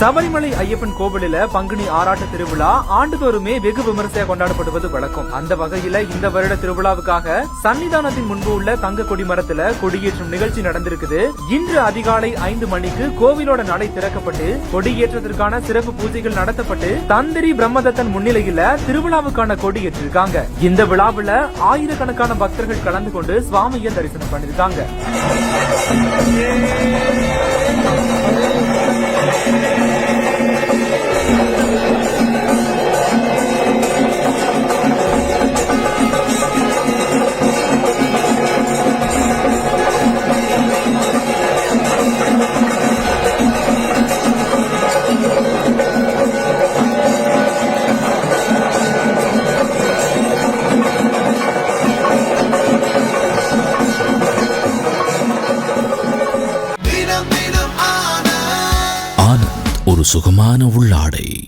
சபரிமலை ஐயப்பன் கோவிலில பங்குனி ஆராட்ட திருவிழா ஆண்டுதோறுமே வெகு விமரிசையா கொண்டாடப்படுவது வழக்கம். அந்த வகையில இந்த வருட திருவிழாவுக்காக சன்னிதானத்தின் முன்பு உள்ள தங்க கொடி மரத்துல கொடியேற்றும் நிகழ்ச்சி நடந்திருக்குது. இன்று அதிகாலை ஐந்து மணிக்கு கோவிலோட நடை திறக்கப்பட்டு கொடியேற்றத்திற்கான சிறப்பு பூஜைகள் நடத்தப்பட்டு தந்திரி பிரம்மதத்தன் முன்னிலையில திருவிழாவுக்கான கொடியேற்றிருக்காங்க. இந்த விழாவுல ஆயிரக்கணக்கான பக்தர்கள் கலந்து கொண்டு சுவாமியை தரிசனம் பண்ணிருக்காங்க. சுகமான உள்ளாடை.